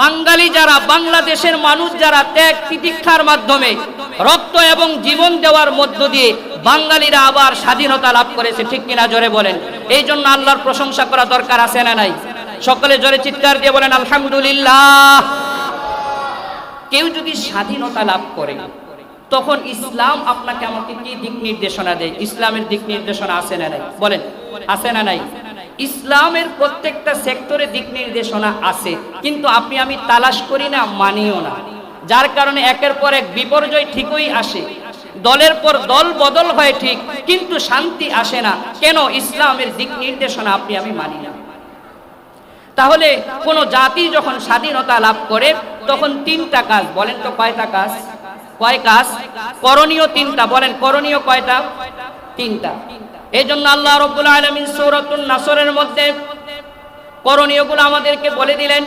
বাঙালি যারা, বাংলাদেশের মানুষ যারা ত্যাগ তিতিক্ষার মাধ্যমে রক্ত এবং জীবন দেওয়ার মধ্য দিয়ে বাঙালিরা আবার স্বাধীনতা লাভ করেছে, ঠিক কিনা জোরে বলেন? এই জন্য আল্লাহর প্রশংসা করা দরকার আছে না নাই? সকলে জোরে চিৎকার দিয়ে বলেন, আলহামদুলিল্লাহ। কেউ যদি স্বাধীনতা লাভ করে, তখন ইসলাম আপনাকে আমাকে কি দিক নির্দেশনা দেয়? ইসলামের দিক নির্দেশনা আছে না নাই? বলেন, আছে না নাই? ইসলামের প্রত্যেকটা সেক্টরে দিক নির্দেশনা আছে, কিন্তু আপনি আমি তালাশ করি না, মানিও না। যার কারণে একের পর এক বিপর্যয় ঠিকই আসে। দলের পর দল বদল হয় ঠিক, কিন্তু শান্তি আসে না। কেন? ইসলামের দিক নির্দেশনা আপনি আমি মানি না। তাহলে কোন জাতি যখন স্বাধীনতা লাভ করে, তখন তিনটা কাজ, বলেন তো কয়টা কাজ? কয় কাজ? করণীয় তিনটা, বলেন, করণীয় কয়টা? তিনটা। এই জন্য আল্লাহ রব্বুল আলমিন সৌরতুল নাসরের মধ্যে করণীয়গুলো আমাদেরকে বলে দিলেন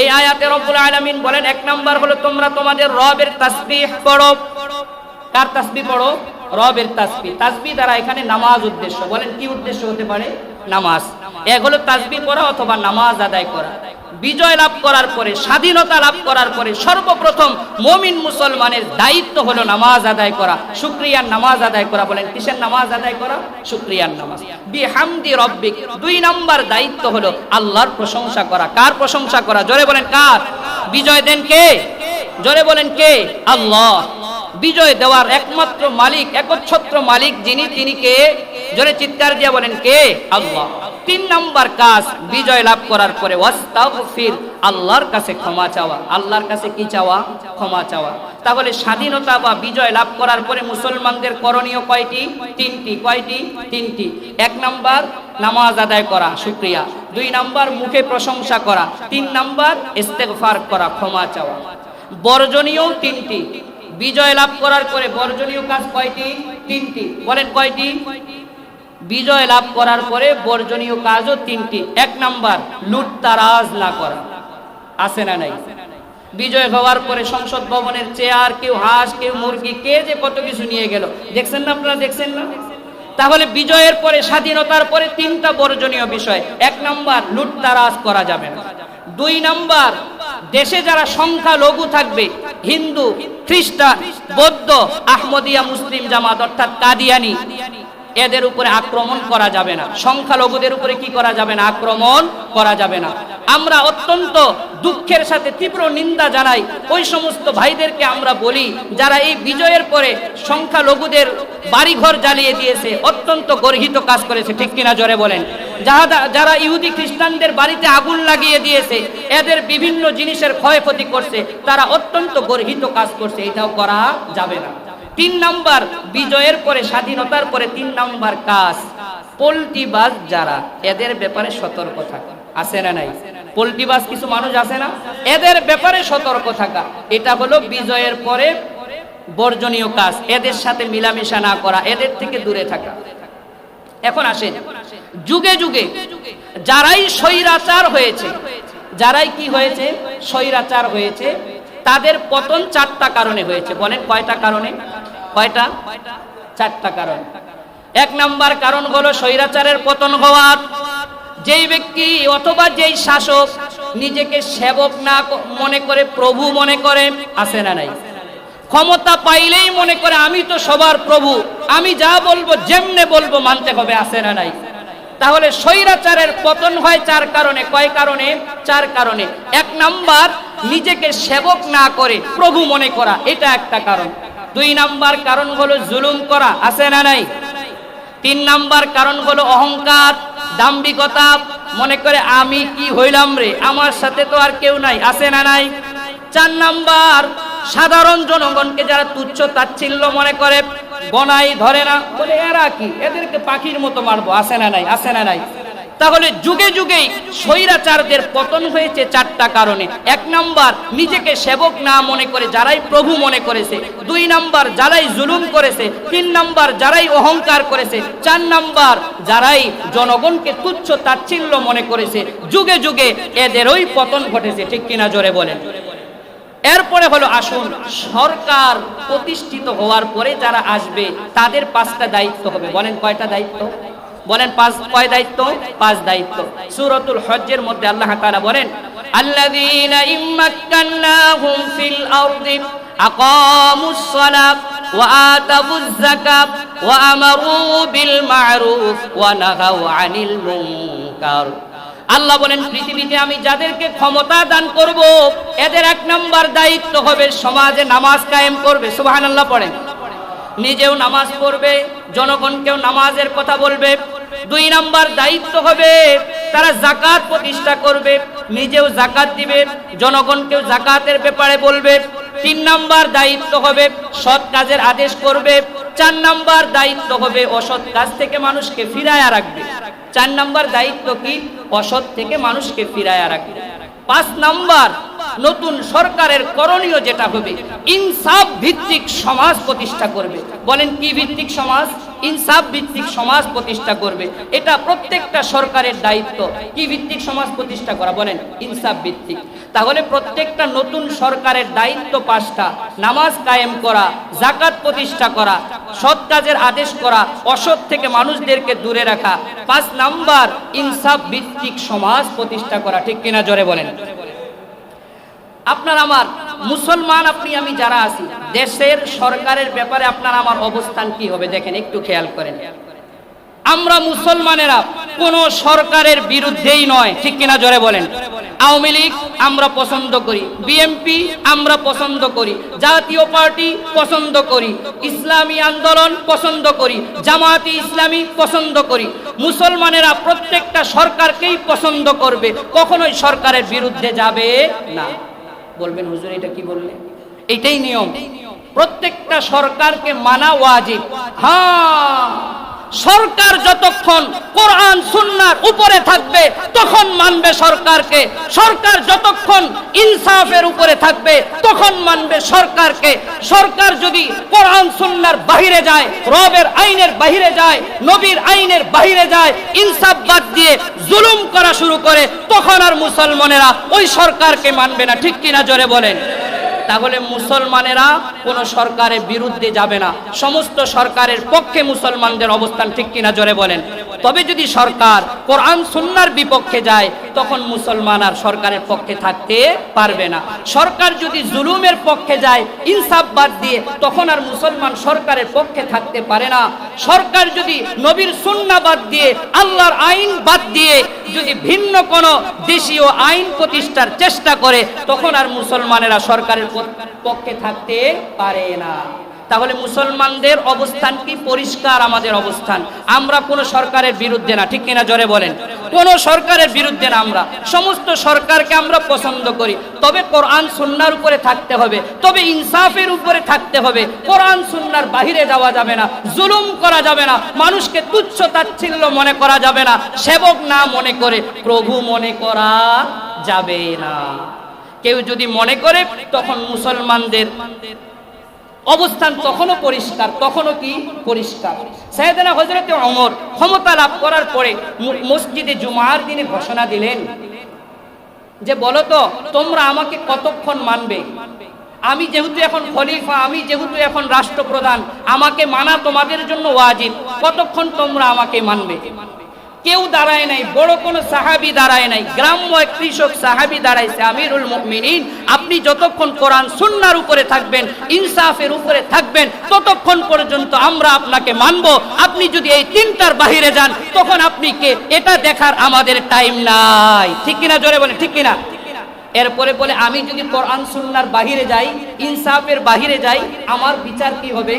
এই আয়াতে রব্বুল আলামিন বলেন, এক নাম্বার হলো তোমরা তোমাদের রবের তাসবিহ পড়ো। কার তাসবিহ পড়ো? রবের তাসবিহ। তাসবিহ দ্বারা এখানে নামাজ উদ্দেশ্য। বলেন কি উদ্দেশ্য হতে পারে? নামাজ। এক হলো তাসবিহ পড়া অথবা নামাজ আদায় করা। বিজয় লাভ করার পরে, স্বাধীনতা লাভ করার পরে সর্বপ্রথম মমিন মুসলমানের দায়িত্ব হলো নামাজ আদায় করা, শুক্রিয়ার নামাজ আদায় করা। বলেন, কিসের নামাজ আদায় করা? শুক্রিয়ার নামাজ। বিহামদি রব্বিক, দুই নাম্বার দায়িত্ব হলো আল্লাহর প্রশংসা করা। কার প্রশংসা করা? জোরে বলেন, কার? বিজয় দেন কে? জোরে বলেন, কে? আল্লাহ। বিজয় দেওয়ার একমাত্র মালিক, একচ্ছত্র মালিক যিনি, তিনি কে? জোরে চিৎকার দিয়ে বলেন, কে? আল্লাহ। তিন নম্বর কাজ বিজয় লাভ করার পরে ওয়াস্তাগফির, আল্লাহর কাছে ক্ষমা চাওয়া। আল্লাহর কাছে কি চাওয়া? ক্ষমা চাওয়া। তাহলে স্বাধীনতা বা বিজয় লাভ করার পরে মুসলমানদের করণীয় কয়টি? তিনটি। কয়টি? তিনটি। এক নাম্বার, নামাজ আদায় করা, শুক্রিয়া। দুই নাম্বার, মুখে প্রশংসা করা। তিন নাম্বার, ইস্তেগফার করা, ক্ষমা চাওয়া। বর্জনীয় তিনটি। বিজয় লাভ করার পরে বর্জনীয় কাজ কয়টি? তিনটি। বলেন কয়টি? বিজয় লাভ করার পরে বর্জনীয় কাজও তিনটি। এক নাম্বার লুটতারাজ না করা। আছে না নাই? বিজয় হওয়ার পরে সংসদ ভবনের চেয়ার, কেউ হাঁস, কেউ মুরগি, কে যে কত কিছু নিয়ে গেল। দেখছেন না আপনারা, দেখছেন না? তাহলে বিজয়ের পরে, স্বাধীনতার পরে তিনটা বর্জনীয় বিষয়। এক নাম্বার লুটতারাজ করা যাবে না। দুই নাম্বার, দেশে যারা সংখ্যা লঘু থাকবে, হিন্দু, খ্রিস্টান, বৌদ্ধ, আহমদিয়া মুসলিম জামাত, অর্থাৎ কাদিয়ানি এদের উপরে আক্রমণ করা যাবে না। সংখ্যালঘুদের উপরে কি করা যাবে না? আক্রমণ করা যাবে না। আমরা অত্যন্ত দুঃখের সাথে তীব্র নিন্দা জানাই। ওই সমস্ত ভাইদেরকে আমরা বলি, যারা এই বিজয়ের পরে সংখ্যালঘুদের বাড়িঘর জ্বালিয়ে দিয়েছে, অত্যন্ত গর্হিত কাজ করেছে, ঠিক কিনা জোরে বলেন। যারা যারা ইহুদি খ্রিস্টানদের বাড়িতে আগুন লাগিয়ে দিয়েছে, এদের বিভিন্ন জিনিসের ক্ষয়ক্ষতি করছে, তারা অত্যন্ত গর্হিত কাজ করছে, এটাও করা যাবে না। তিন নাম্বার, বিজয়ের পরে, স্বাধীনতার পরে তিন নাম্বার কাজ পোল্ট্রিবাজ যারা, এদের ব্যাপারে সতর্ক থাকা। আছে না নাই? পোল্ট্রিবাজ কিছু মানুষ আছে না? এদের ব্যাপারে সতর্ক থাকা। এটা হলো বিজয়ের পরে বর্জনীয় কাজ, এদের সাথে মিলামেশা না করা, এদের থেকে দূরে থাকা। এখন আসেন। যুগে যুগে যারাই স্বৈরাচার হয়েছে, যারাই কি হয়েছে? স্বৈরাচার হয়েছে, তাদের পতন চারটা কারণে হয়েছে। বলেন কয়টা কারণে? কয়টা? চারটা কারণ। এক নাম্বার কারণ হলো স্বৈরাচারের পতন হওয়ার। যেই ব্যক্তি অথবা যেই শাসক নিজেকে সেবক না মনে করে, প্রভু মনে করে আসে না নাই? ক্ষমতা পাইলেই মনে করে, আমি তো সবার প্রভু, আমি যা বলব, যেমনে বলব, মানতে হবে আসে না নাই? তাহলে স্বৈরাচারের পতন হয় চার কারণে। কয় কারণে? চার কারণে। এক নাম্বার, নিজেকে সেবক না করে, প্রভু মনে করা, এটা একটা কারণ। দুই নাম্বার কারণ হলো জুলুম করা, আছে না নাই? তিন নাম্বার কারণ হলো অহংকার, দাম্ভিকতা, মনে করে আমি কি হইলাম রে, আমার সাথে তো আর কেউ নাই, আছে না নাই? চার নাম্বার, সাধারণ জনগণকে যারা তুচ্ছ তাচ্ছিল্য মনে করে, বনাই ধরে না, বলে এরা কি? এদেরকে পাখির মতো মারবো, আছে না নাই, আছে না নাই? তাহলে যুগে যুগেই স্বৈরাচারদের পতন হয়েছে চারটা কারণে। এক নাম্বার, নিজেকে সেবক না মনে করে, যারাই প্রভু মনে করেছে। দুই নাম্বার, যারাই জুলুম করেছে। তিন নাম্বার, যারাই অহংকার করেছে। চার নাম্বার, যারাই জনগণকে তুচ্ছ তাচ্ছিল্য মনে করেছে। যুগে যুগে এদেরই পতন ঘটেছে, ঠিক কিনা জোরে বলেন। এরপরে হলো আসুন সরকার প্রতিষ্ঠিত হওয়ার পরে যারা আসবে, তাদের পাঁচটা দায়িত্ব হবে। বলেন কয়টা দায়িত্ব? বলেন পাঁচ, কয় দায়িত্ব? পাঁচ দায়িত্ব। সূরাতুল হজ্জের মধ্যে আল্লাহ তাআলা বলেন বিল ওয়া আল্লাহ বলেন, পৃথিবীতে আমি যাদেরকে ক্ষমতা দান করব, এদের এক নম্বর দায়িত্ব হবে সমাজে নামাজ কায়েম করবে। সুবহানাল্লাহ পড়েন। নিজেও নামাজ পড়বে, জনগণকেও নামাজের কথা বলবে। দুই নাম্বার দায়িত্ব হবে, তারা জাকাত প্রতিষ্ঠা করবে, নিজেও জাকাত দিবে, জনগণকেও জাকাতের ব্যাপারে বলবে। তিন নাম্বার দায়িত্ব হবে, সৎ কাজের আদেশ করবে। চার নাম্বার দায়িত্ব হবে, অসৎ কাজ থেকে মানুষকে ফিরায়া রাখবে। চার নাম্বার দায়িত্ব কি? অসৎ থেকে মানুষকে ফিরায়া রাখবে। পাঁচ নাম্বার, নতুন সরকারের করণীয় যেটা হবে, ইনসাফ ভিত্তিক সমাজ প্রতিষ্ঠা করবে। বলেন কি ভিত্তিক সমাজ? ইনসাফ ভিত্তিক সমাজ প্রতিষ্ঠা করবে। এটা প্রত্যেকটা সরকারের দায়িত্ব। কি ভিত্তিক সমাজ প্রতিষ্ঠা করা? বলেন, ইনসাফ ভিত্তিক। তাহলে প্রত্যেকটা নতুন সরকারের দায়িত্ব পাঁচটা। নামাজ কায়েম করা জাকাত প্রতিষ্ঠা করা, সৎ কাজের আদেশ করা, অসৎ থেকে মানুষদেরকে দূরে রাখা। পাঁচ নাম্বার, ইনসাফ ভিত্তিক সমাজ প্রতিষ্ঠা করা। ঠিক কিনা জোরে বলেন। আপনার, আমার মুসলমান আপনি, আমি যারা আছি দেশের সরকারের ব্যাপারে আপনার আমার অবস্থান কি হবে? দেখেন, একটু খেয়াল করেন। আমরা মুসলমানেরা কোন সরকারের বিরুদ্ধেই নয়, ঠিক কিনা জোরে বলেন? আওয়ামী লীগ আমরা পছন্দ করি বিএমপি আমরা পছন্দ করি, জাতীয় পার্টি পছন্দ করি, ইসলামী আন্দোলন পছন্দ করি, জামায়াতি ইসলামী পছন্দ করি। মুসলমানেরা প্রত্যেকটা সরকারকেই পছন্দ করবে, কখনোই সরকারের বিরুদ্ধে যাবে না। বলবেন, হুজুর, এটা কি বললেন? এইটাই নিয়ম। প্রত্যেকটা সরকারকে মানা ওয়াজিব। হ্যাঁ সরকার যতক্ষণ কোরআন, সুন্নার উপরে থাকবে, তখন মানবে সরকারকে। সরকার যতক্ষণ ইনসাফের উপরে থাকবে, তখন মানবে সরকারকে। সরকার যদি কোরআন, সুন্নার বাহিরে যায়, রবের আইনের বাহিরে যায়, নবীর আইনের বাহিরে যায়, ইনসাফ বাদ দিয়ে জুলুম করা শুরু করে, তখন আর মুসলমানেরা ওই সরকারকে মানবে না। ঠিক কিনা জোরে বলেন? তাহলে মুসলমানেরা কোন সরকারের বিরুদ্ধে যাবে না। সমস্ত সরকারের পক্ষে মুসলমানদের অবস্থান ঠিক কিনা জোরে বলেন। তবে যদি সরকার কোরআন, সুন্নার বিপক্ষে যায় তখন মুসলমান আর সরকারের পক্ষে থাকতে পারবে না। সরকার যদি জুলুমের পক্ষে যায়, ইনসাফ বাদ দিয়ে, তখন আর মুসলমান সরকারের পক্ষে থাকতে পারে না। সরকার যদি নবীর সুন্না বাদ দিয়ে, আল্লাহর আইন বাদ দিয়ে, যদি ভিন্ন কোনো দেশীয় আইন প্রতিষ্ঠার চেষ্টা করে, তখন আর মুসলমানেরা সরকারের পক্ষে থাকতে পারে না। তাহলে মুসলমানদের অবস্থান কি? পরিষ্কার আমাদের অবস্থান। আমরা কোন সরকারের বিরুদ্ধে না, ঠিক কিনা জোরে বলেন? কোন সরকারের বিরুদ্ধে না আমরা। সমস্ত সরকারকে আমরা পছন্দ করি। তবে কোরআন সুন্নার উপরে থাকতে হবে। তবে ইনসাফের উপরে থাকতে হবে। কোরআন সুন্নার বাহিরে যাওয়া যাবে না, জুলুম করা যাবে না, মানুষকে তুচ্ছ তাচ্ছিল্য মনে করা যাবে না, সেবক না মনে করে, প্রভু মনে করা যাবে না। কেউ যদি মনে করে, তখন মুসলমানদের অবস্থান তখনও পরিষ্কার, তখনও কি? পরিষ্কার। সাহেদানা হজরতে অমর ক্ষমতা লাভ করার পরে মসজিদে জুমার দিনে ঘোষণা দিলেন যে, বলো তো, তোমরা আমাকে কতক্ষণ মানবে? আমি যেহেতু এখন খলিফা, আমি যেহেতু এখন রাষ্ট্রপ্রধান, আমাকে মানা তোমাদের জন্য ওয়াজিব, কতক্ষণ তোমরা আমাকে মানবে? কেউ দাঁড়ায় নাই, বড় কোনো সাহাবি দাঁড়ায় নাই, গ্রাম্য এক কৃষক সাহাবি দাঁড়াইছে, আমিরুল মুমিনিন, আপনি যতক্ষণ কোরআন সুন্নার উপরে থাকবেন, ইনসাফের উপরে থাকবেন, ততক্ষণ পর্যন্ত আমরা আপনাকে মানব। আপনি যদি এই তিনটার বাহিরে যান, তখন আপনি কে? এটা দেখার আমাদের টাইম নাই। ঠিক কিনা? জোরে বলে ঠিক কিনা? এরপরে বলে, আমি যদি কোরআন সুন্নার বাহিরে যাই, ইনসাফের বাহিরে যাই, আমার বিচার কি হবে?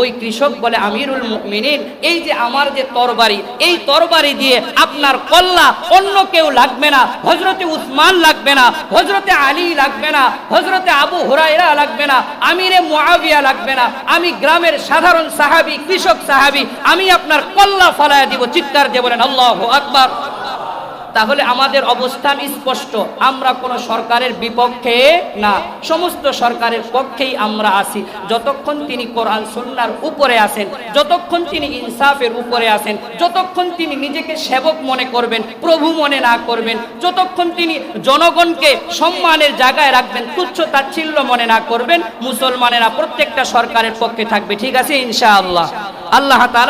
ওই কৃষক বলে, আমিরুল মুমিনিন, এই যে আমার যে তরবারি, এই তরবারি দিয়ে আপনার কল্লা অন্য কেউ লাগবে না হজরতে উসমান লাগবে না হজরতে আলী লাগবে না হজরতে আবু হুরাইরা লাগবে না, আমিরে মুআবিয়া লাগবে না, আমি গ্রামের সাধারণ সাহাবি, কৃষক সাহাবি, আমি আপনার কল্লা ফলায় দিব, চিৎকার দিয়ে বলেন, আল্লাহ আকবার। তাহলে আমাদের অবস্থান স্পষ্ট। আমরা কোন সরকারের বিপক্ষে না, সমস্ত সরকারের পক্ষেই আমরা আছি। যতক্ষণ তিনি কোরআন সন্ন্যার উপরে আসেন যতক্ষণ তিনি ইনসাফের উপরে আসেন যতক্ষণ তিনি নিজেকে সেবক মনে করবেন, প্রভু মনে না করবেন, যতক্ষণ তিনি জনগণকে সম্মানের জায়গায় রাখবেন, তুচ্ছ তাচ্ছিল্য মনে না করবেন, মুসলমানেরা প্রত্যেকটা সরকারের পক্ষে থাকবে। ঠিক আছে, ইনশাআল্লাহ। আল্লাহ তালা